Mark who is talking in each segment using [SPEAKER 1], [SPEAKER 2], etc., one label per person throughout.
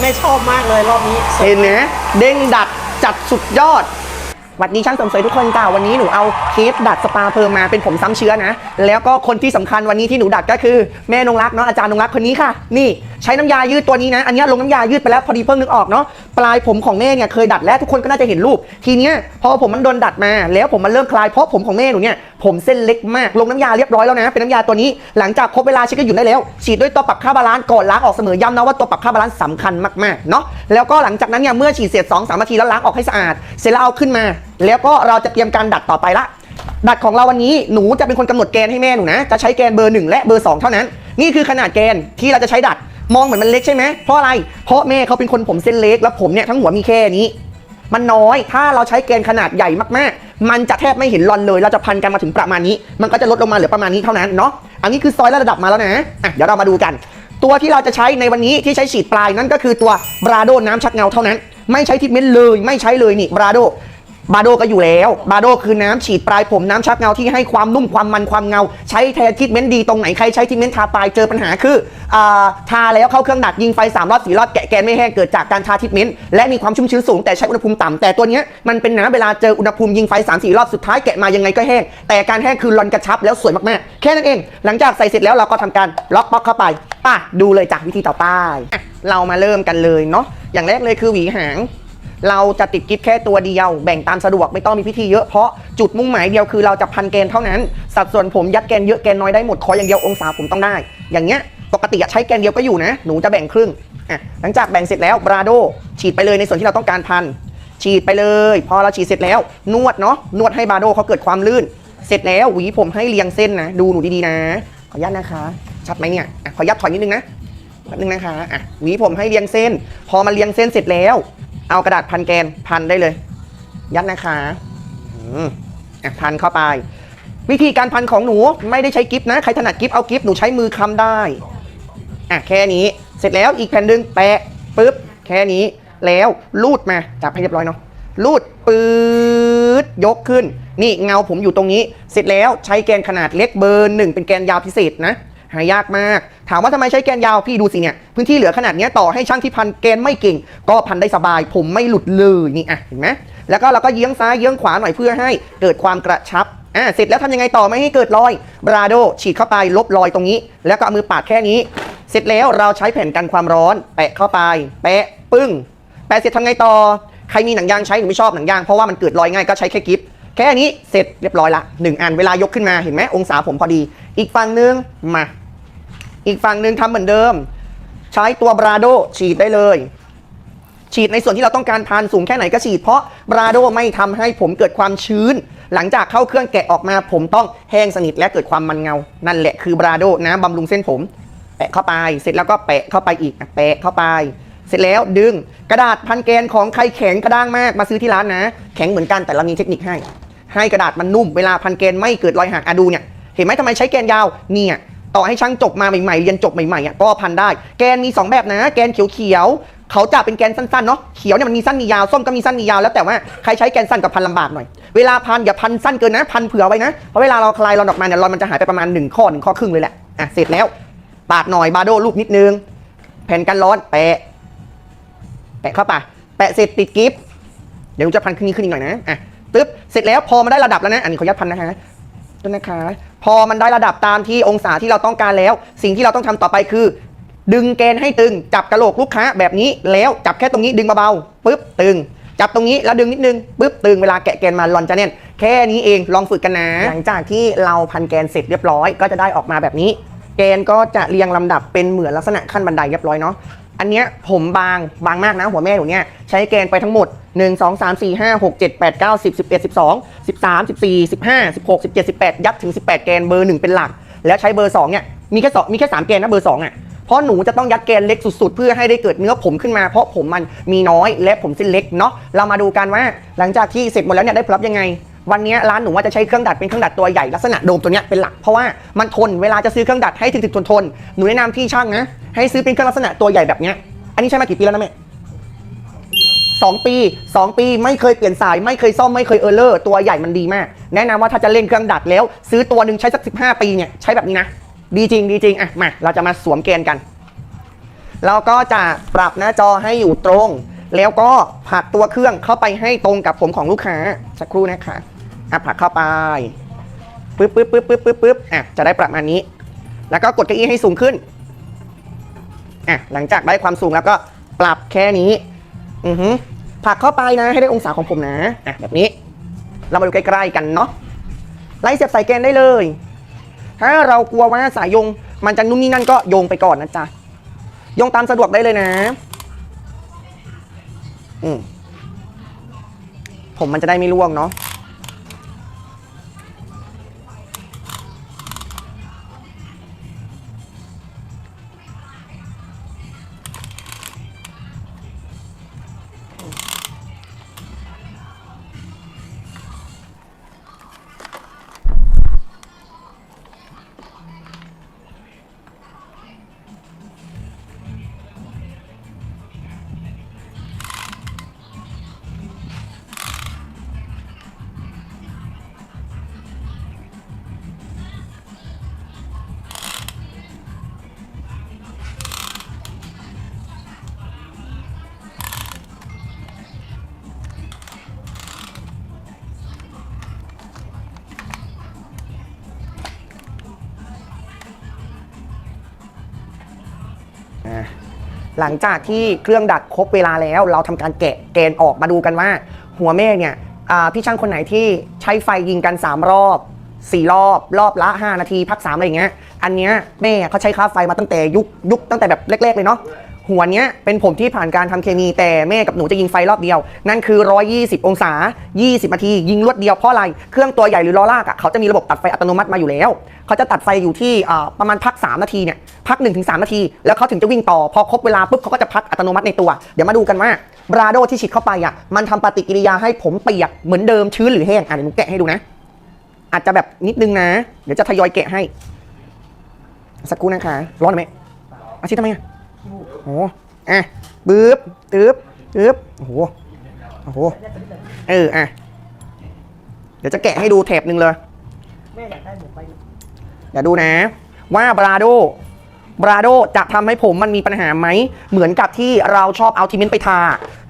[SPEAKER 1] ไม่ชอบมากเลยรอบนี้
[SPEAKER 2] เห็นไหมเด้งดัดจัดสุดยอดวัดดีช่างเสริมสวยทุกคนจ้าวันนี้หนูเอาเคสดัดสปาเพิ่มมาเป็นผมซ้ำเชื้อนะแล้วก็คนที่สำคัญวันนี้ที่หนูดัดก็คือแม่นงรักเนาะอาจารย์นงรักคนนี้ค่ะ นี่ใช้น้ำยายืดตัวนี้นะอันนี้ลงน้ำยายืดไปแล้วพอดีเพิ่งนึกออกเนาะปลายผมของแม่เนี่ยเคยดัดแล้วทุกคนก็น่าจะเห็นรูปทีเนี้ยพอผมมันโดนดัดมาแล้วผมมันเริ่มคลายเพราะผมของแม่หนูเนี่ยผมเส้นเล็กมากลงน้ำยาเรียบร้อยแล้วนะ เป็นน้ำยาตัวนี้หลังจากครบเวลาช็คก็อยู่ได้แล้วฉีดด้วยตัวปรับค่าบาลานซ์ก่อนล้างออกเสมอย้ำนะว่าตัวปรับค่าบาลานซ์สำคัญมากๆเนาะแล้วก็หลังจากนั้นเนี่ยเมื่อฉีดเสร็จ2มนาทีแล้วล้างออกให้สะอาดเสร็จแล้วเอาขึ้นมาแล้วก็เราจะเตรียมการดัดต่อไปละ ดัดของเราวันนี้หนูจะเป็นคนกำหนดแกนให้แม่หนูนะ จะใช้แกนเบอร์ 1 และเบอร์ 2 เท่านั้น นี่คือขนาดแกนที่เราจะใช้ดัด มองเหมือนมันเล็กใช่ไหมเพราะอะไร เพราะแม่เขาเป็นคนผมเส้นเล็กแล้วผมเนี่ยทั้งหัวมีแค่นี้ มันน้อย ถ้าเราใช้แกนขนาดใหญ่มากๆ มันจะแทบไม่เห็นรอนเลย เราจะพันกันมาถึงประมาณนี้ มันก็จะลดลงมาเหลือประมาณนี้เท่านั้นเนาะ อันนี้คือซอยระดับมาแล้วนะอ่ะเดี๋ยวเรามาดูกัน ตัวที่เราจะใช้ในวันนี้ที่ใช้ฉีดปลายนั่นก็คือตัวบราโดน้ำชักเงาเท่านั้น ไม่ใช้ทิปเมนเลย ไม่ใช้เลยนี่บราโดบาโดก็อยู่แล้ว บาโดคือน้ำฉีดปลายผมน้ำชักเงาที่ให้ความนุ่มความมันความเงา ใช้แทนทิทเมนต์ดีตรงไหน ใครใช้ทิทเมนต์ทาปลายเจอปัญหาคืออทาแล้วเข้าเครื่องดักยิงไฟ 3 รอบีรอบแกะแกนไม่แห้งเกิดจากการทาทิทเมนต์และมีความชุ่มชื้นสูงแต่ใช้อุณหภูมิต่ำแต่ตัวนี้มันเป็นน้ำเวลาเจออุณหภูมิยิงไฟ3สรอบสุดท้ายแกะมายังไงก็แห้งแต่การแห้งคือรอนกระชับแล้วสวยมากๆ แค่นั้นเอง หลังจากใส่เสร็จแล้วเราก็ทำการล็อกป๊อกเข้าไปป่ะดูเลยจากวิธีต่อไปเรามาเริ่มกันเลยเนาะอย่างแรกเลยคือหวีหางเราจะติดกิฟแค่ตัวเดียวแบ่งตามสะดวก ไม่ต้องมีพิธีเยอะเพราะจุดมุ่งหมายเดียวคือเราจะพันเกณฑ์เท่านั้น สัดส่วนผมยัดเกนเยอะเกนน้อยได้หมดขออย่างเดียวองศาผมต้องได้ อย่างเงี้ยปกติใช้แกนเดียวก็อยู่นะหนูจะแบ่งครึ่งอ่ะหลังจากแบ่งเสร็จแล้ว บราโดฉีดไปเลยในส่วนที่เราต้องการพัน ฉีดไปเลย พอเราฉีดเสร็จแล้ว นวดเนาะนวดให้บาโดเขาเกิดความลื่น เสร็จแล้วหวีผมให้เรียงเส้นนะดูหนูดีๆนะ ขออนุญาตนะคะ ชัดไหมเนี่ยขออนุญาตถอยนิดนึงนะนิดนึงนะคะอ่ะหวีผมให้เรียงเส้น พอมาเรียงเส้นเสร็จแล้วเอากระดาษพันแกนพันได้เลย ยัดนะคะอ่พันเข้าไป วิธีการพันของหนูไม่ได้ใช้กิฟต์นะ ใครถนัดกิฟต์เอากิฟต์หนูใช้มือคลำได้อ่ะแค่นี้เสร็จแล้วอีกแผ่นหนึ่งแปะปึ๊บแค่นี้แล้วลูดมาจับให้เรียบร้อยเนาะลูดปื๊ดยกขึ้น นี่เงาผมอยู่ตรงนี้ เสร็จแล้วใช้แกนขนาดเล็กเบอร์หนึ่งเป็นแกนยาวพิเศษนะหายากมาก ถามว่าทำไมใช้แกนยาวพี่ดูสิเนี่ยพื้นที่เหลือขนาดนี้ต่อให้ช่างที่พันแกนไม่เก่ง ก็พันได้สบายผมไม่หลุดเลยนี่อ่ะเห็นไหมแล้วก็เราก็เยื้องซ้ายเยื้องขวาหน่อยเพื่อให้เกิดความกระชับอ่ะเสร็จแล้วทำยังไงต่อไม่ให้เกิดรอยบราโดฉีดเข้าไปลบรอยตรงนี้ แล้วก็มือปาดแค่นี้ เสร็จแล้วเราใช้แผ่นกันความร้อน แปะเข้าไป แปะปึ้งแปะเสร็จทำไงต่อ ใครมีหนังยางใช้หนูไม่ชอบหนังยางเพราะว่ามันเกิดรอยง่ายก็ใช้แค่กิฟแค่นี้เสร็จเรียบร้อยละหนึ่งอันเวลายกขึ้นมาเห็นไหมองศาผมพอดี อีกฝั่งนึงมาอีกฝั่งหนึ่งทำเหมือนเดิม ใช้ตัวบราโดฉีดได้เลย ฉีดในส่วนที่เราต้องการทานสูงแค่ไหนก็ฉีด เพราะบราโดไม่ทำให้ผมเกิดความชื้น หลังจากเข้าเครื่องแกะออกมาผมต้องแห้งสนิทและเกิดความมันเงา นั่นแหละคือบราโดนะบำรุงเส้นผม แปะเข้าไป เสร็จแล้วก็แปะเข้าไปอีกแปะเข้าไป เสร็จแล้วดึงกระดาษพันแกนของใครแข็งกระด้างมากมาซื้อที่ร้านนะ แข็งเหมือนกันแต่เรามีเทคนิคให้ ให้กระดาษมันนุ่มเวลาพันแกนไม่เกิดรอยหักอะดูเนี่ยเห็นไหมทำไมใช้แกนยาวเนี่ยต่อให้ช่างจบมาใหม่ๆ เรียนจบใหม่ๆอ่ะก็พันได้ แกนมี2แบบนะ แกนเขียววเขาจะเป็นแกนสั้นๆเนาะ เขียวเนี่ยมันมีสั้นมียาว ส้มก็มีสั้นมียาว แล้วแต่ว่าใครใช้แกนสั้นกับพันลำบากหน่อย เวลาพันอย่าพันสั้นเกินนะ พันเผื่อไว้นะเพราะเวลาเราคลายรอนออกมาเนี่ยรอนมันจะหายไปประมาณ1ข้อหนึ่งข้อครึ่งเลยแหละ อ่ะ เสร็จแล้วปาดหน่อยบาโดลูกนิดนึง แผ่นกันร้อนแปะ แปะเข้าไปแปะเสร็จติดกิฟต์เดี๋ยวจะพันขึ้นนี้ขึ้นอีกหน่อยนะ อ่ะ ตึ๊บเสร็จแล้วพอมาได้ระดับแล้วนะอันนี้ขอยัดพันนะฮะ้วยนะคะพอมันได้ระดับตามที่องศาที่เราต้องการแล้ว สิ่งที่เราต้องทำต่อไปคือ ดึงเกณฑ์ให้ตึง จับกระโหลกลูกค้า แบบนี้แล้วจับแค่ตรงนี้ดึงเบาๆปึ๊บตึงจับตรงนี้แล้วดึงนิดนึงปึ๊บตึงเวลาแกะแกนมาลอนจะแน่นแค่นี้เองลองฝึกกันนะหลังจากที่เราพันแกนเสร็จเรียบร้อยก็จะได้ออกมาแบบนี้ แกนก็จะเรียงลำดับเป็นเหมือนลักษณะขั้นบันไดเรียบร้อยเนาะอันเนี้ยผมบางบางมากนะ หัวแม่หนูเนี่ยใช้แกนไปทั้งหมด 1 2 3 4 5 6 7 8 9 10 11 12 13 14 15 16 17 18 ยัดถึง 18 แกนเบอร์ 1 เป็นหลัก แล้วใช้เบอร์2เนี่ยมีแค่สองมีแค่ 3 แกนนะเบอร์2อ่ะเพราะหนูจะต้องยัดแกนเล็กสุดๆ เพื่อให้ได้เกิดเนื้อผมขึ้นมาเพราะผมมันมีน้อยและผมเส้นเล็กเนาะเรามาดูกันว่าหลังจากที่เสร็จหมดแล้วเนี่ยได้ผลลัพธ์ยังไงวันนี้ร้านหนูว่าจะใช้เครื่องดัดเป็นเครื่องดัดตัวใหญ่ลักษณะ โดมตัวนี้เป็นหลัก เพราะว่ามันทน เวลาจะซื้อเครื่องดัดให้ถึงถึงทนทน หนูแนะนำพี่ช่างนะให้ซื้อเป็นเครื่องลักษณะตัวใหญ่แบบนี้อันนี้ใช้มากี่ปีแล้วนะแม่สองปีสองปีไม่เคยเปลี่ยนสาย ไม่เคยซ่อมไม่เคยเออร์เลอร์ตัวใหญ่มันดีมากแนะนำว่าถ้าจะเล่นเครื่องดัดแล้ว ซื้อตัวหนึ่งใช้สักสิบห้าปีเนี่ยใช้แบบนี้นะดีจริงดีจริงอ่ะมาเราจะมาสวมเกนกัน เราก็จะปรับหน้าจอให้อยู่ตรง แล้วก็ผักตัวเครื่องเข้าไปให้ตรงกับผมของลูกค้าสักครู่นะคะอ่ะผักเข้าไปปึ๊บปึ๊บปึ๊บปึ๊บปึ๊บปึ๊บอ่ะจะได้ประมาณนี้ แล้วก็กดเก้าอี้ให้สูงขึ้นอ่ะหลังจากได้ความสูงแล้วก็ ปรับแค่นี้ อือฮึผักเข้าไปนะ ให้ได้องศาของผมนะอ่ะแบบนี้ เรามาดูใกล้ ๆกันเนาะไล่เสียบสายแกนได้เลย ถ้าเรากลัวว่าสายยงมันจะนุ่มนี่นั่นก็โยงไปก่อนนะจ๊ะโยงตามสะดวกได้เลยนะ อืมผมมันจะได้ไม่ร่วงเนาะหลังจากที่เครื่องดักครบเวลาแล้ว เราทำการแกะเกณฑ์ออกมาดูกันว่า หัวเมฆเนี่ยพี่ช่างคนไหนที่ใช้ไฟยิงกัน 3 รอบ 4 รอบ รอบละ 5 นาทีพัก 3 อะไรเงี้ยอันเนี้ยแม่เขาใช้ค่าไฟมาตั้งแต่ยุคยุคตั้งแต่แบบเล็ก ๆ เลยเนาะหัวเนี้ย เป็นผมที่ผ่านการทำเคมีแต่แม่กับหนูจะยิงไฟรอบเดียว นั่นคือ 120 องศา 20นาทียิงรวดเดียวเพราะอะไรเครื่องตัวใหญ่ หรือล้อลากอ่ะเขาจะมีระบบตัดไฟอัตโนมัติมาอยู่แล้ว เขาจะตัดไฟอยู่ที่ประมาณพัก 3 นาทีเนี่ยพัก 1-3 นาที แล้วเขาถึงจะวิ่งต่อพอครบเวลาปุ๊บเขาก็จะพักอัตโนมัติในตัว เดี๋ยวมาดูกันว่าบราโดที่ฉีดเข้าไปอ่ะมันทำปฏิกิริยาให้ผมเปียกเหมือนเดิมชื้นหรือแห้งอ่ะเดี๋ยวหนูแกะให้ดูนะอาจจะแบบนิดนึงนะ เดี๋ยวจะทยอยแกะให้สักครู่นะคะร้อนไหมอาชีพทำไมอ่ะโหอ่ะปึ๊บตึ๊บตึ๊บ โอ้โห โอ้โห เอออ่ะ เดี๋ยวจะแกะให้ดูแถบหนึ่งเลยแม่อยากได้หมูไปอย่าดูนะ ว่าบราโดบราโดจะทำให้ผมมันมีปัญหาไหมเหมือนกับที่เราชอบเอาทิมินไปทา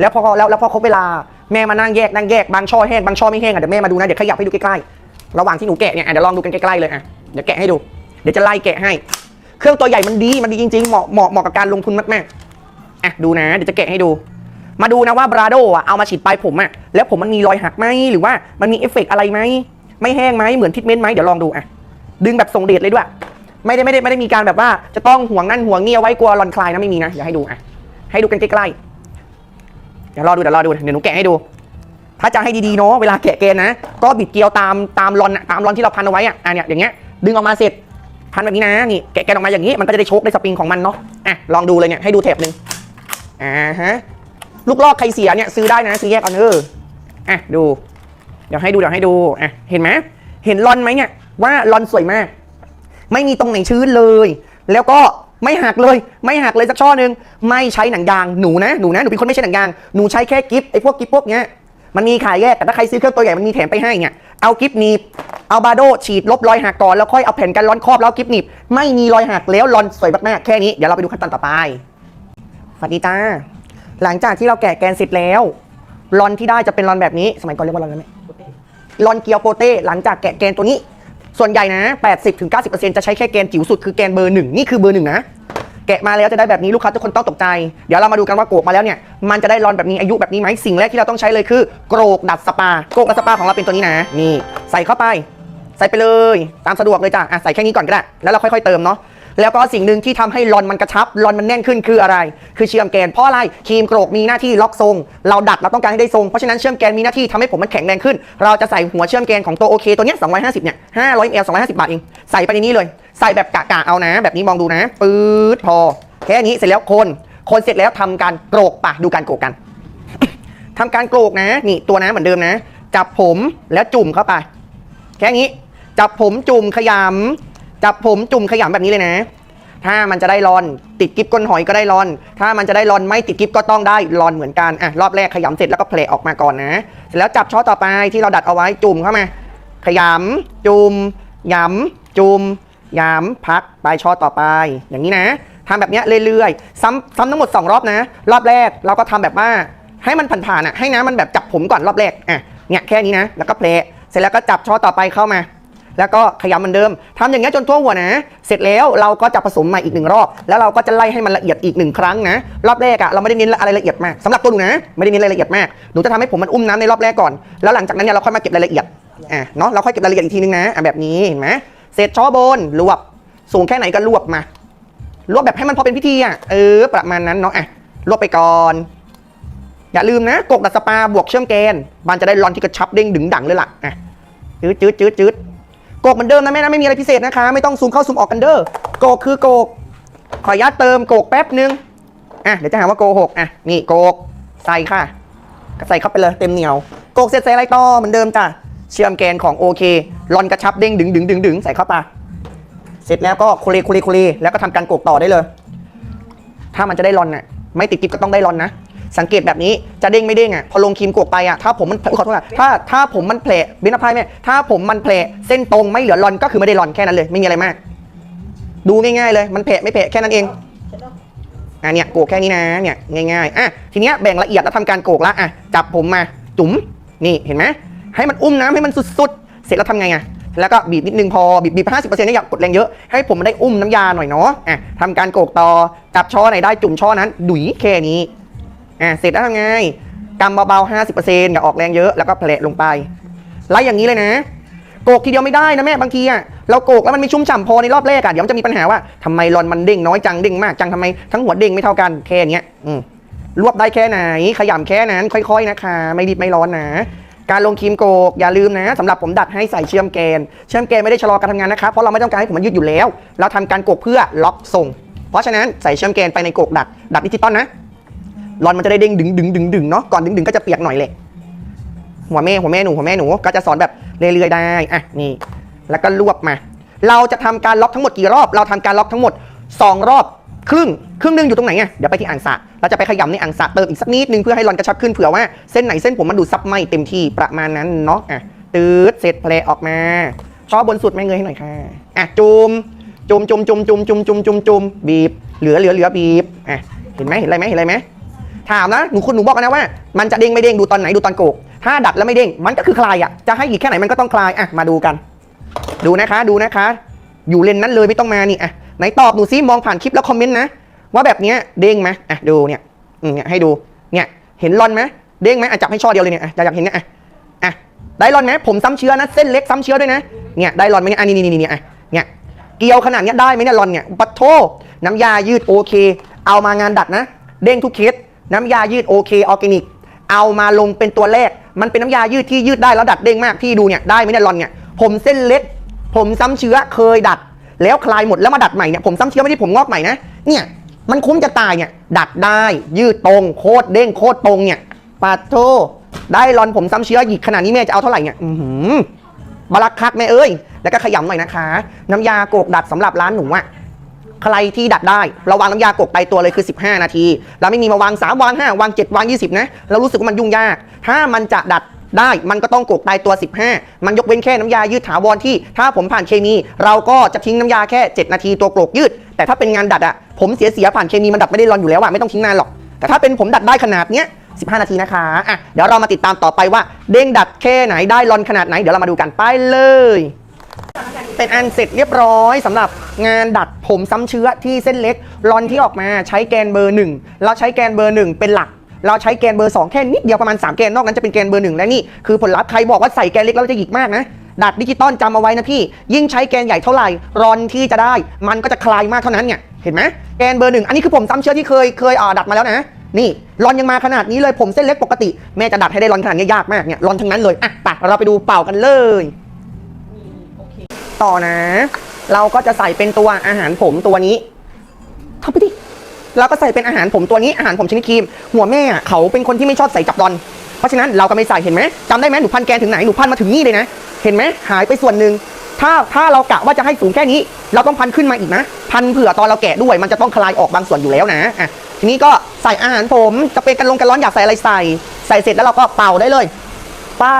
[SPEAKER 2] แล้วพอแล้วแล้วพอครบเวลาแม่มานั่งแยกนั่งแยกบางช่อแห้งบางช่อไม่แห้งอ่ะเดี๋ยวแม่มาดูนะเดี๋ยวขยับให้ดูใกล้ๆระหว่างที่หนูแกะเนี่ยเดี๋ยวลองดูกันใกล้ๆเลยอ่ะเดี๋ยวแกะให้ดู เดี๋ยวจะไล่แกะให้เครื่องตัวใหญ่มันดีมันดีจริง ๆ เหมาะเหมาะเหมาะกับการลงทุนมาก ๆ อ่ะ ดูนะ เดี๋ยวจะแกะให้ดู มาดูนะว่าบราโดอ่ะเอามาฉีดปลายผมอ่ะแล้วผมมันมีรอยหักไหมหรือว่ามันมีเอฟเฟกอะไรไหม ไม่แห้งไหมเหมือนทิทเมนต์ไหมเดี๋ยวลองดูอ่ะดึงแบบทรงเดชเลยด้วย ไม่ได้ไม่ได้ไม่ได้มีการแบบว่า จะต้องห่วงนั่นห่วงนี่เอาไว้กลัวรอนคลายนะไม่มีนะอย่าให้ดูอ่ะให้ดูกันใกล้ๆเดี๋ยวรอดูเดี๋ยวรอดูเดี๋ยวหนูแกะให้ดู ถ้าจะให้ดีๆเนาะเวลาแกะเกณฑ์นะ ก็บิดเกลียวตามตามรอนตามรอนที่เราพันเอาไว้อ่ะอันเนี้ยอย่างเงี้ย ดึงออกมาเสร็จพันแบบนี้นะนี่แกะออกมาอย่างนี้มันก็จะได้โชคได้สปริงของมันเนาะอ่ะลองดูเลยเนี่ยให้ดูเทปหนึ่งอ่าฮะลูกลอกใครเสียเนี่ยซื้อได้นะซื้อแยกเอาเนออ่ะดู เดี๋ยวให้ดู เดี๋ยวให้ดูอ่ะเห็นไหมเห็นลอนไหมเนี่ยว่าลอนสวยมาก ไม่มีตรงไหนชื้นเลย แล้วก็ไม่หักเลยไม่หักเลยสักช่อหนึ่งไม่ใช้หนังยางหนูนะหนูนะหนูเป็นคนไม่ใช้หนังยาง หนูใช้แค่กิฟไอ้พวกกิฟพวกเนี้ยมันมีขายแยกแต่ถ้าใครซื้อเครื่องตัวใหญ่มันมีแถมไปให้เนี่ยเอากิฟหนีบเอาบาโดฉีดลบรอยหักก่อน แล้วค่อยเอาแผ่นกันร้อนครอบ แล้วกิฟหนีบไม่มีรอยหักแล้วรอนสวยมากๆแค่นี้เดี๋ยวเราไปดูขั้นตอนต่อไปสวัสดีจ้าหลังจากที่เราแกะแกนเสร็จแล้วรอนที่ได้จะเป็นรอนแบบนี้สมัยก่อนเรียกว่ารอนอะไรไหมรอนเกียวโปเต้หลังจากแกะแกนตัวนี้ ส่วนใหญ่นะ80-90%จะใช้แค่แกนจิ๋วสุดคือแกนเบอร์หนึ่งนี่คือเบอร์หนึ่งนะแกะมาแล้วจะได้แบบนี้ลูกค้าทุกคนต้องตกใจ เดี๋ยวเรามาดูกันว่าโกกมาแล้วเนี่ยมันจะได้รอนแบบนี้อายุแบบนี้ไหมสิ่งแรกที่เราต้องใช้เลยคือโกกดัดสปาโกกดัดสปาของเราเป็นตัวนี้นะนี่ใส่เข้าไป ใส่ไปเลยตามสะดวกเลยจ้ะอ่ะใส่แค่นี้ก่อนก็ได้แล้วเราค่อย ๆเติมเนาะแล้วก็สิ่งหนึ่งที่ทำให้รอนมันกระชับรอนมันแน่นขึ้นคืออะไร คือเชื่อมแกนเพราะอะไรครีมโกรกมีหน้าที่ล็อกทรง เราดัดเราต้องการให้ได้ทรงเพราะฉะนั้นเชื่อมแกนมีหน้าที่ทำให้ผมมันแข็งแรงขึ้น เราจะใส่หัวเชื่อมแกนของตัวโอเคตัวเนี้ยสิบเนี่ย500 ml 250บาทเองใส่ไปในนี้เลยใส่แบบกะกะเอานะ แบบนี้มองดูนะ ปื๊ดพอแค่นี้เสร็จแล้วคน คนเสร็จแล้วทำการโกรกปะดูการโกรกกัน ทำการโกรกนะนี่ตัวน้ำเหมือนเดิมนะ จับผมแล้วจุ่มเข้าไป แค่นี้จับผมจุ่มขยำจับผมจุ่มขยำแบบนี้เลยนะ ถ้ามันจะได้รอนติดกิบก้นหอยก็ได้รอน ถ้ามันจะได้รอนไม่ติดกิบก็ต้องได้รอนเหมือนกันอ่ะรอบแรกขยำเสร็จแล้วก็เพลออกมาก่อนนะ เสร็จแล้วจับช่อต่อไปที่เราดัดเอาไว้จุ่มเข้ามาขยำจุ่มยำจุ่มย้ำพักปลายช่อต่อไป อย่างนี้นะทำแบบนี้เรื่อยๆซ้ำซ้ำทั้งหมด2รอบนะรอบแรกเราก็ทำแบบว่า ให้มันผ่านๆอ่ะให้น้ำมันแบบจับผมก่อนรอบแรกอ่ะเนี่ยแค่นี้นะแล้วก็เพลเสร็จแล้วก็จับช่อต่อไปเข้ามา แล้วก็ขยำมันเดิม ทำอย่างนี้จนทั่วหัวนะเสร็จแล้วเราก็จะผสมใหม่อีกหนึ่งรอบ แล้วเราก็จะไล่ให้มันละเอียดอีกหนึ่งครั้งนะรอบแรกอะเราไม่ได้เน้นอะไรละเอียดมากสำหรับตัวหนูนะไม่ได้เน้นอะไรละเอียดมากหนูจะทำให้ผมมันอุ้มน้ำในรอบแรกก่อนแล้วหลังจากนั้นเนี่ยเราค่อยมาเก็บรายละเอียดอ่ะเนาะเราค่อยเก็บรายละเอียดอีกทีนึงนะอ่ะแบบนี้เห็นไหมเศษช้อบนรวบ สูงแค่ไหนก็รวบมา รวบแบบให้มันพอเป็นพิธีอ่ะเออประมาณนั้นเนาะอ่ะรวบไปก่อน อย่าลืมนะกกดัดสปาบวกเชื่อมแกน บานจะได้รอนที่กระชับเด้งดึงดังเลยล่ะอ่ะจืดจืดจืดจืดกกเหมือนเดิมนะแม่นะไม่มีอะไรพิเศษนะคะ ไม่ต้องซูมเข้าซูมออกกันเด้อกกคือกกขออนาเติมโกกแป๊บนึงอ่ะเดี๋ยวจะหาว่าโกหกอ่ะนี่โกกใส่ค่ะใส่เข้าไปเลยเต็มเหนียวโกกเสร็จใส่อะไรต่อเหมือนเดิมจ้ะเชื่อมแกนของโอเคลอนกระชับเด้งดึงดึงดึงดึงใส่เข้าไปเสร็จแล้วก็คุีีคุีีคุีแล้วก็ทำการโกกต่อได้เลย ถ้ามันจะได้ลอนน่ะไม่ติดกิบก็ต้องได้ลอนนะ สังเกตแบบนี้จะเด้งไม่เด้งอ่ะพอลงครีมโกกไปอ่ะถ้าผมมันขอโทษนะถ้าถ้าผมมันเพลเบนอภัยหม่ถ้าผมมันเพลเส้นตรงไม่เหลือลอนก็คือไม่ได้ลอนแค่นั้นเลย ไม่มีอะไรมาก ดูง่ายๆเลยมันเพลไม่เพลแค่นั้นเองอันเนี้ยโกกแค่นี้นะเนี่ย ง่ายๆอ่ะทีเนี้ยแบ่งละเอียดแล้วทำการโกกละอ่ะจับผมมาจุ๋มนี่เห็นไหมให้มันอุ้มน้ำให้มันสุด ๆ เสร็จแล้วทำไงอะแล้วก็บีบนิดนึงพอบีบบีบห้าสิบเปอร์เซ็นต์อยากกดแรงเยอะให้ผมมันได้อุ้มน้ำยาหน่อยเนาะอ่ะทำการโกกต่อจับช่อไหนได้จุ่มช่อนั้นดุยแค่นี้อ่ะเสร็จแล้วทำไงกำเบาๆห้าสิบเปอร์เซ็นต์อย่าออกแรงเยอะแล้วก็แผลลงไปไล่อย่างนี้เลยนะ โกกทีเดียวไม่ได้นะแม่บางทีอะเราโกกแล้วมันไม่ชุ่มฉ่ำพอในรอบแรกอะเดี๋ยวมันจะมีปัญหาว่าทำไมรอนมันเด้งน้อยจังเด้งมากจังทำไมทั้งหัวเด้งไม่เท่ากันแค่นี้รวบได้แค่ไหน ขยำแค่นั้นค่อยๆนะคะ ไม่รีบไม่ร้อนนะการลงครีมโกก อย่าลืมนะสำหรับผมดัดให้ใส่เชื่อมเกน เชื่อมเกนไม่ได้ชะลอการทำงานนะครับเพราะเราไม่ต้องการให้ผมมันยืดอยู่แล้ว เราทำการโกกเพื่อล็อกทรงเพราะฉะนั้นใส่เชื่อมเกนไปในโกกดัด ดัดดิจิตอลนะรอนมันจะได้เด้งดึงดึงดึงดึงเนาะก่อนดึงดึงก็จะเปียกหน่อยแหละหัวแม่หัวแม่หนูหัวแม่หนูก็จะสอนแบบเรื่อยๆได้อ่ะนี่แล้วก็รวบมา เราจะทำการล็อกทั้งหมดกี่รอบเราทำการล็อกทั้งหมด2รอบครึ่งครึ่งนึงอยู่ตรงไหนไ่เดี๋ยวไปที่อ่างสะเราจะไปขยำในอ่างสะเติมอีกสักนิดนึงเพื่อให้รอนกระชับขึ้น เผื่อว่า เส้นไหนเส้นผมมันดูซับไม่เต็มที่ประมาณนั้นเนาะอ่ะตืดเสร็จแผลออกมาชอบนสุดไม่เงยให้หน่อยค่ะอ่ะจุมจุมจุมจุมจุมจุมจุมจุมจุมบีบเหลือเหลือเหลือบีบอ่ะเห็นไหมเห็นอะไรไหมเห็นอะไรไหม ถามนะ หนูคุณหนูบอกนะว่ามันจะเด้งไม่เด้งดูตอนไหนดูตอนโกก ถ้าดัดแล้วไม่เด้งมันก็คือคลายอ่ะจะให้อีกแค่ไหนมันก็ต้องคลายอ่ะมาดูกัน ดูนะคะดูนะคะ อยู่เลนนั้นเลยไม่ต้องมานี่อ่ะไหนตอบหนูซิ มองผ่านคลิปแล้วคอมเมนต์ นะ ว่าแบบเนี้ยเด้งไหมอ่ะดูเนี่ยอืมเนี่ยให้ดูเนี่ยเห็นรอนไหมเด้งไหมอ่ะจับให้ช่อเดียวเลยเนี่ยอ่ะอยากเห็นเนี่ยอ่ะอ่ะได้รอนไหมผมซ้ำเชื้อนะเส้นเล็กซ้ำเชื้อด้วยนะเนี่ยได้รอนไหมเนี่ยอ่ะนี่นี่นี่นี่อ่ะเนี่ยเกี่ยวขนาดเนี้ยได้ไหมเนี่ยรอนเนี่ยปัดโทน้ำยายืดโอเค เอามางานดัดนะ เด้งทุกเคสน้ำยายืดโอเคออร์แกนิก เอามาลงเป็นตัวแรกมันเป็นน้ำยายืดที่ยืดได้แล้วดัดเด้งมากพี่ดูเนี่ยได้ไหมเนี่ยรอนเนี่ยผมเส้นเล็กผมซ้ำเชื้อเคยดัดแล้วคลายหมดแล้วมาดัดใหม่เนี่ยผมซ้ำเชื้อไม่ได้ผมงอกใหม่นะเนี่ยมันคุ้มจะตายเนี่ยดัดได้ยืดตรงโคตรเด้งโคตรตรงเนี่ยปาโตได้รอนผมซ้ำเชื้อหยิกขนาดนี้แม่จะเอาเท่าไหร่เนี่ยอืมบลักคักแม่เอ้ย แล้วก็ขยำหน่อยนะคะน้ำยาโกกดัดสำหรับร้านหนูอะใครที่ดัดได้เราวางน้ำยากกไปตัวเลยคือ 15 นาทีเราไม่มีมาวาง3วาง5วาง7วาง20นะเรารู้สึกว่ามันยุ่งยากถ้ามันจะดัดได้ มันก็ต้องกกตายตัว 15 มันยกเว้นแค่น้ำยายืดถาวรที่ถ้าผมผ่านเคมี เราก็จะทิ้งน้ำยาแค่ 7 นาทีตัวโกรกยืด แต่ถ้าเป็นงานดัดอะผมเสียเสียผ่านเคมีมันดัดไม่ได้รอนอยู่แล้วอะไม่ต้องทิ้งนานหรอก แต่ถ้าเป็นผมดัดได้ขนาดเนี้ย15 นาทีนะคะอ่ะเดี๋ยวเรามาติดตามต่อไปว่าเด้งดัดแค่ไหนได้รอนขนาดไหนเดี๋ยวเรามาดูกันไปเลย เป็นอันเสร็จเรียบร้อย สำหรับงานดัดผมซ้ำเชื้อที่เส้นเล็กรอนที่ออกมาใช้แกนเบอร์1เราใช้แกนเบอร์ 1 เป็นหลักเราใช้แกนเบอร์ 2 แค่นิดเดียวประมาณ 3 แกนนอกนั้นจะเป็นแกนเบอร์หนึ่งและนี่คือผลลัพธ์ใครบอกว่าใส่แกนเล็กแล้วจะหยิกมากนะ ดัดดิจิตอลจำเอาไว้นะพี่ ยิ่งใช้แกนใหญ่เท่าไหร่ รอนที่จะได้ มันก็จะคลายมากเท่านั้นเนี่ยเห็นไหมแกนเบอร์หนึ่งอันนี้คือผมซ้ำเชื้อที่เคยเคยอ่าดัดมาแล้วนะ นี่ รอนยังมาขนาดนี้เลยผมเส้นเล็กปกติแม่จะดัดให้ได้รอนขนาดนี้ยากมากเนี่ยรอนทั้งนั้นเลยอ่ะปะเราไปดูเป่ากันเลยต่อนะ เราก็จะใส่เป็นตัวอาหารผมตัวนี้ทำไปดิแล้วก็ใส่เป็นอาหารผมตัวนี้อาหารผมชนิดครีมหัวแม่ เขาเป็นคนที่ไม่ชอบใส่จับดอน เพราะฉะนั้นเราก็ไม่ใส่เห็นไหมจำได้ไหมหนูพันแกนถึงไหนหนูพันมาถึงนี่เลยนะเห็นไหมหายไปส่วนหนึ่งถ้าถ้าเรากะว่าจะให้สูงแค่นี้ เราต้องพันขึ้นมาอีกนะพันเผื่อตอนเราแกะด้วยมันจะต้องคลายออกบางส่วนอยู่แล้วนะอ่ะทีนี้ก็ใส่อาหารผม จะเป็นกันลงกันร้อนอยากใส่อะไรใส่ใส่เสร็จแล้วเราก็เป่าได้เลยป้า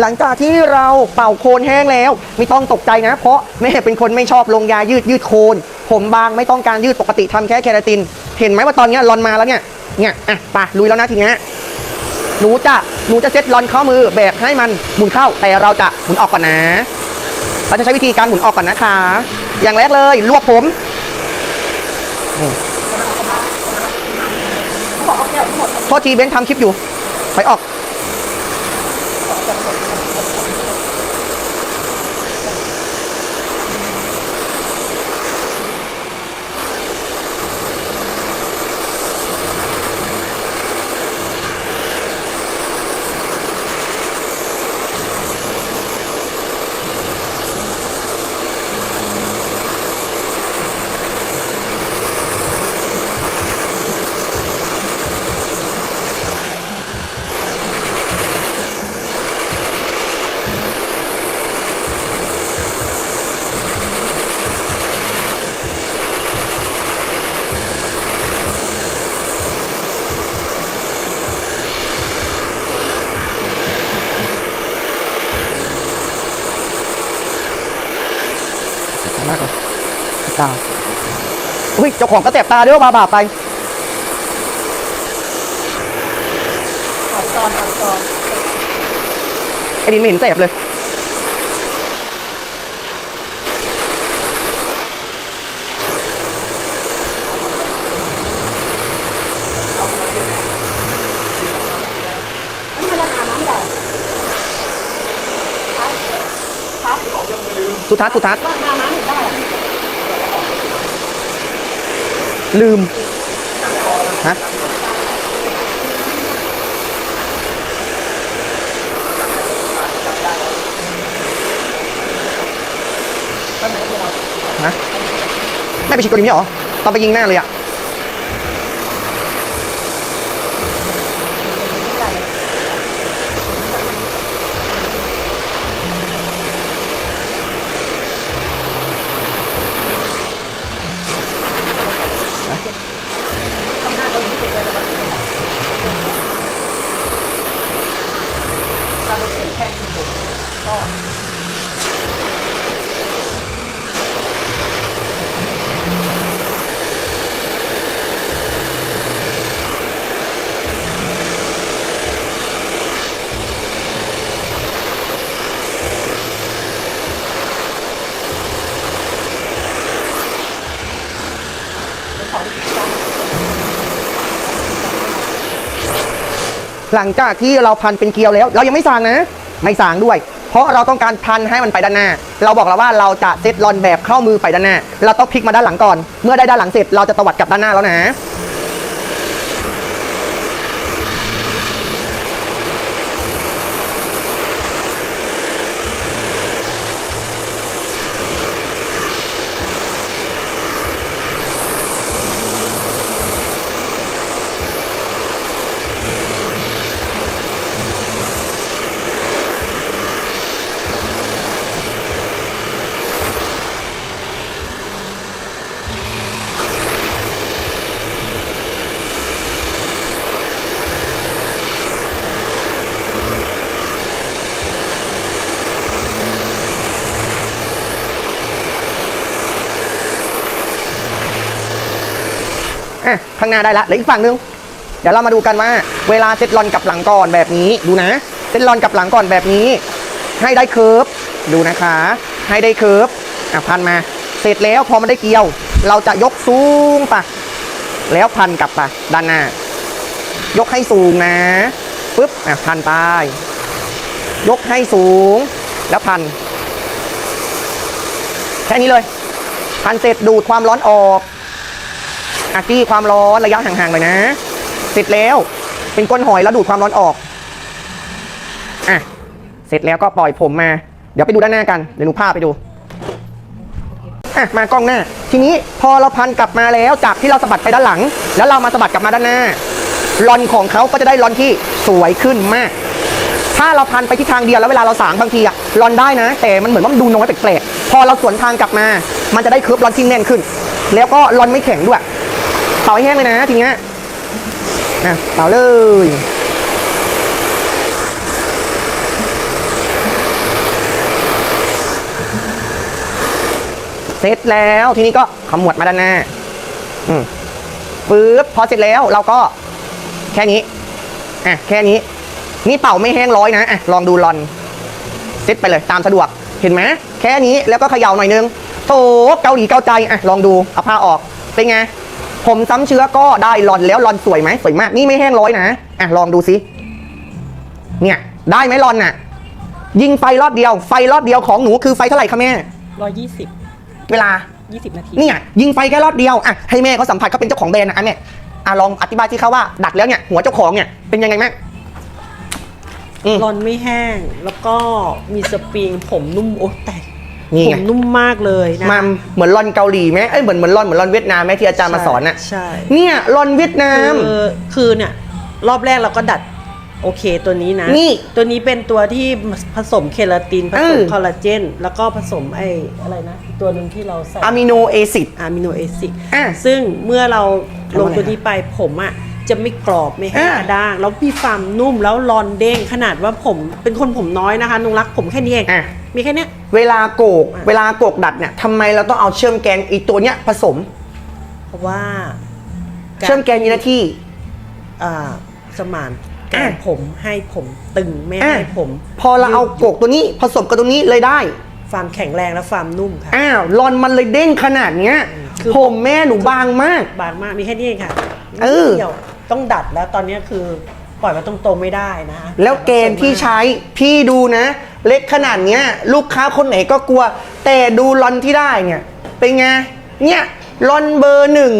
[SPEAKER 2] หลังจากที่เราเป่าโคนแห้งแล้ว ไม่ต้องตกใจนะ เพราะแม่เป็นคนไม่ชอบลงยายืดยืดโคนผมบางไม่ต้องการยืดปกติทำแค่แคราติน เห็นไหมว่าตอนนี้รอนมาแล้วเนี่ยเนี่ยอ่ะปะลุยแล้วนะทีนี้หนูจะหนูจะเซ็ตรอนข้อมือแบบให้มันหมุนเข้าแต่เราจะหมุนออกก่อนนะ เราจะใช้วิธีการหมุนออกก่อนนะคะอย่างแรกเลยลวกผมโทษทีเบนทำคลิปอยู่ถอยออกเฮ้ย เจ้าของก็แสบตาด้วยว่าบาบาไปขออนขออนไอ้นี่ไม่เห็นแสบเลย สุท้านสุทัายลืม ฮะฮะไม่ไปฉีดกรหดีนี่ใเหรอ ตอนไปยิงแน่เลยอะหลังจากที่เราพันเป็นเกลียวแล้ว เรายังไม่สางนะไม่สางด้วย เพราะเราต้องการพันให้มันไปด้านหน้า เราบอกแล้วว่าเราจะเซตลอนแบบเข้ามือไปด้านหน้า เราต้องพลิกมาด้านหลังก่อนเมื่อได้ด้านหลังเสร็จเราจะตวัดกลับด้านหน้าแล้วนะ่ะข้างหน้าได้ละแล้วอีกฝั่งนึงเดี๋ยวเรามาดูกันว่าเวลาเซตลอนกับหลังก่อนแบบนี้ดูนะเซตลอนกับหลังก่อนแบบนี้ ให้ได้เคิร์ฟดูนะคะ ให้ได้เคิร์ฟอ่ะพันมา เสร็จแล้วพอมันได้เกี่ยว เราจะยกสูงไปแล้วพันกลับไปด้านหน้า ยกให้สูงนะปุ๊บอ่ะพันไปยกให้สูงแล้วพัน แค่นี้เลย พันเสร็จดูดความร้อนออกอากี้ความร้อนระยะห่างๆหน่อยนะ เสร็จแล้ว เป็นก้นหอยแล้วดูดความร้อนออก อ่ะ เสร็จแล้วก็ปล่อยผมมา เดี๋ยวไปดูด้านหน้ากันเดี๋ยวหนูภาพไปดู อ่ะ มากล้องหน้า ทีนี้พอเราพันกลับมาแล้ว จากที่เราสะบัดไปด้านหลัง แล้วเรามาสะบัดกลับมาด้านหน้าลอนของเขาก็จะได้ลอนที่สวยขึ้นมาก ถ้าเราพันไปที่ทางเดียวแล้วเวลาเราสางบางทีอะลอนได้นะ แต่มันเหมือนว่ามันดูน้อยแปลกๆ พอเราสวนทางกลับมา มันจะได้เคลรฟลอนที่แน่นขึ้น แล้วก็ลอนไม่แข็งด้วยเ่าให้แห้งเลยนะทีเนี้ยอะเป่าเลย เสร็จแล้วทีนี้ก็ขมวดมาด้านหน้าอืมปึ๊บพอเสร็จแล้วเราก็แค่นี้ อ่ะแค่นี้นี่เป่าไม่แห้งร้อยนะ อ่ะลองดูลอนเซ็ตไปเลยตามสะดวกเห็นไหมแค่นี้แล้วก็เขย่าหน่อยนึงโถเกาหลีเกาใจอ่ะ ลองดูเอาผ้าออกเป็นไงผมซ้ำเชื้อก็ได้ลอนแล้วลอนสวยไหมสวยมากนี่ไม่แห้งร้อยนะอ่ะลองดูสิเนี่ยได้ไหมลอนน่ะ ยิงไฟรอบเดียว ไฟรอบเดียวของหนูคือไฟเท่าไหร่คะแม่ร้อยยี่สิบเวลายี่สิบนาทีเนี่ยยิงไฟแค่รอบเดียวอ่ะให้แม่เขาสัมผัสเขาเป็นเจ้าของแบรนด์นะอม่อ่ะลองอธิบายที่เขาว่า ดักแล้วเนี่ยหัวเจ้าของเนี่ยเป็นยังไงแม่
[SPEAKER 1] รอนไม่แห้ง แล้วก็มีสปริงผมนุ่มโอ้แต่นี่ผไงมนุ่มมากเลยนะ
[SPEAKER 2] มนเหมือนรอนเกาหลีไหมเอ้ย เหมือนเหมือนรอนเหมือนรอนเวียดนามไหมที่อาจารย์มาสอนอ่ะใช่เนี่ยรอนเวียดนาม
[SPEAKER 1] คือคือเนี่ยรอบแรกเราก็ดัดโอเคตัวนี้นะนี่ตัวนี้เป็นตัวที่ผสมเคลาตินผสมคอลลาเจนแล้วก็ผสมไอ้อะไรนะตัวหนึ่งที่เราใส่
[SPEAKER 2] อะมิโนเอซิด
[SPEAKER 1] อะมิโนเอซิดอ่ะซึ่งเมื่อเราลงตัวนี้ไปผมอ่ะจะไม่กรอบไม่แห้ง่กระด้างแล้วมีความนุ่มแล้วรอนเด้งขนาดว่าผมเป็นคนผมน้อยนะคะนุงรักผมแค่นี้เองอมีแค่เนี้ย
[SPEAKER 2] เวลาโกก เวลาโกกดัดเนี่ยทำไมเราต้องเอาเชื่อมแกนอีตัวเนี้ยผสมเพราะว่า เชื่อมแกนมีหน้าที่
[SPEAKER 1] อ่าสมาน แกนผมให้ผม ตึงไม่ให้ผม
[SPEAKER 2] พอเราเอาโกกตัวนี้ ผสมกับตัวนี้เลยได้
[SPEAKER 1] ความแข็งแรงและความนุ่มค
[SPEAKER 2] ่ะอ้าว ลอนมันเลยเด้งขนาดเนี้ยผมแม่หนูบางมาก
[SPEAKER 1] บางมากมีแค่นี้เองค่ะเออต้องดัดแล้วตอนนี้คือปล่อยมาตรงๆไม่ได้นะ
[SPEAKER 2] แล้วเกณฑ์ที่ใช้ พี่ดูนะ เล็กขนาดเนี้ย ลูกค้าคนไหนก็กลัว แต่ดูลอนที่ได้เนี่ยเป็นไงเนี่ยลอนเบอร์หนึ่ง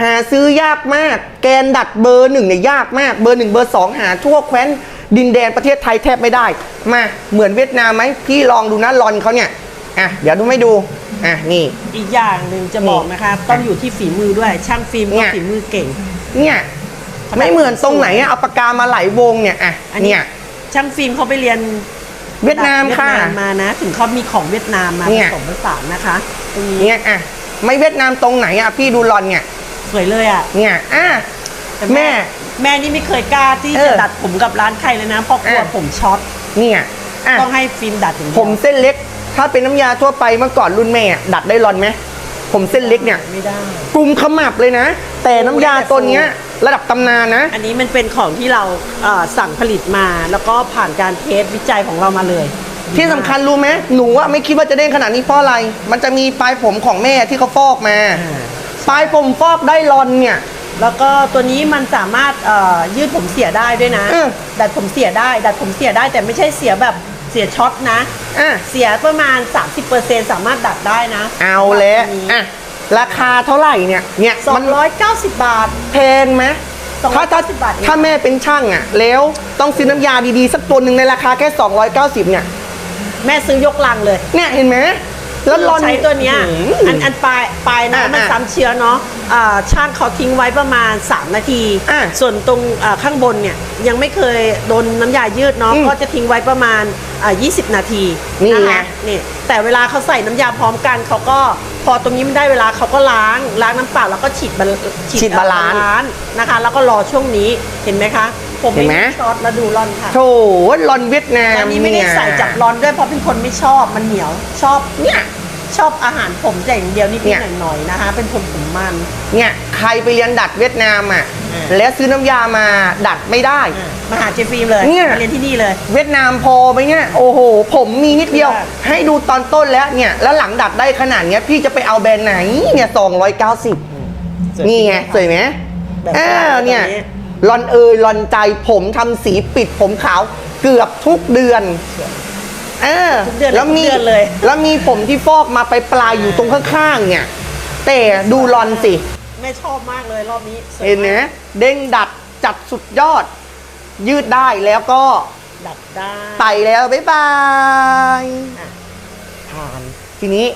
[SPEAKER 2] หาซื้อยากมาก แกนดัดเบอร์หนึ่งเนี่ยยากมากเบอร์หนึ่งเบอร์สองหาทั่วแคว้นดินแดนประเทศไทยแทบไม่ได้ มาเหมือนเวียดนามไหมพี่ลองดูนะลอนเขาเนี่ย อ่ะเดี๋ยวดูไม่ดูอ่ะนี่
[SPEAKER 1] อีกอย่างหนึ่งจะบอกนะคะต้องอยู่ที่ฝีมือด้วยช่างฟิล์มก็ฝีมือเก่ง
[SPEAKER 2] เนี่ยไม่เหมือนตรงไหนอะเอาปากกามาไหลวงเนี่ยอะอันเนี้ย
[SPEAKER 1] ช่างฟิล์มเขาไปเรียน
[SPEAKER 2] เวียดนามค่ะเวียดนา
[SPEAKER 1] มมานะถึงเขามีของเวียดนามมาผเนี่ยสมผสานนะคะ
[SPEAKER 2] ตรงนี้เนี่ยอะไม่เวียดนามตรงไหนอะพี่ดูรอนเนี่ย สวยเลยอ่ะเนี่ยอะแ่แม่
[SPEAKER 1] แม่นี่ไม่เคยกล้าที่จะดัดผมกับร้านใครเลยนะเพราะกลัวผมช็อตเนี่ยต้องให้ฟิล์มดัดถึง
[SPEAKER 2] ผมเส้นเล็ก ถ้าเป็นน้ำยาทั่วไปเมื่อก่อนรุ่นแม่ ดัดได้รอนไหมผมเส้นเล็กเนี่ยไม่ได้กลุมขมับเลยนะแต่น้ำยาตัวเนี้ยระดับตำนานนะ
[SPEAKER 1] อันนี้มันเป็นของที่เราสั่งผลิตมา แล้วก็ผ่านการเทสวิจัยของเรามาเลย
[SPEAKER 2] ที่สำคัญรู้ไหมหนูอะไม่คิดว่าจะเด้งขนาดนี้เพราะอะไร มันจะมีปลายผมของแม่ที่เขาฟอกมา ปลายผมฟอกได้รอนเนี่ย
[SPEAKER 1] แล้วก็ตัวนี้มันสามารถยืดผมเสียได้ด้วยนะดัดผมเสียได้ ดัดผมเสียได้แต่ไม่ใช่เสียแบบเสียช็อตนะะเสียประมาณ 30%สามารถดัดได้นะ
[SPEAKER 2] เอาเลยอ่ะราคาเท่าไหร่เนี่ยเนี่ย
[SPEAKER 1] สอมังนร้อยเก้าสิบบาทแพงไหมถ้าถ้าบาท
[SPEAKER 2] ถ้าแม่เป็นช่างอ่ะแล้วต้องซื้อน้ำยาดีๆ สักตัวหนึ่งในราคาแค่290เนี่ย
[SPEAKER 1] แม่ซื้อยกลังเลยเนี่ยเห็นไหมแล้วลอนใช้ตัวเนี้ย อัน อันปลายปลายนะะมันซ้ำเชื้อเนาะอ่าช่างเขาทิ้งไว้ประมาณ 3 นาที ส่วนตรงอ่าข้างบนเนี่ย ยังไม่เคยโดนน้ำยายืดเนาะก็จะทิ้งไว้ประมาณอ่า20 นาทีนี่นงคะนี่แต่เวลาเขาใส่น้ำยาพร้อมกันเขาก็พอตรงนี้มันได้เวลาเขาก็ล้างล้างน้ำเปล่าแล้วก็ฉีดบาฉีดบาลานา์นะคะ แล้วก็รอช่วงนี้เห็นไหมคะ ผมไม่ชมอบแล้วดูรอนค่ะโถรอนเวียดนามอันนี้ไม่ได้ใส่จับร้อนด้วยเพราะเป็นคนไม่ชอบมันเหนียว ชอบเนี่ยชอบอาหารผมแต่อย่างเดียวนิดหน่อยๆนะคะ เป็นคนผมมันเนี่ยใครไปเรียนดัดเวียดนามอ่ะแล้วซื้อน้ำยามาดัดไม่ได้มาหาเจฟิล์มเลยเนี่ยเรียนที่นี่เลย เวียดนามพอไหมเนี่ยโอ้โห ผมมีนิดเดียว ให้ดูตอนต้นแล้วเนี่ย แล้วหลังดัดได้ขนาดเนี้ยพี่จะไปเอาแบรนด์ไหนเนี่ยสองร้อยเก้าสิบนี่ไง สวยไหมเออเนี่ยรอนเอยรอนใจผมทำสีปิดผมขาว เกือบทุกเดือนเออแล้วมีแล้วมีผมที่ฟอกมาไปปลายอยู่ตรงข้างๆเนี่ย แต่ดูรอนสิม่ชอบมากเลยรอบนี้ เห็นไหม เด้งดัดจัดสุดยอด ยืดได้แล้วก็ ดัดได้ไต่แล้วบ๊ายบายทผ่านทีนี้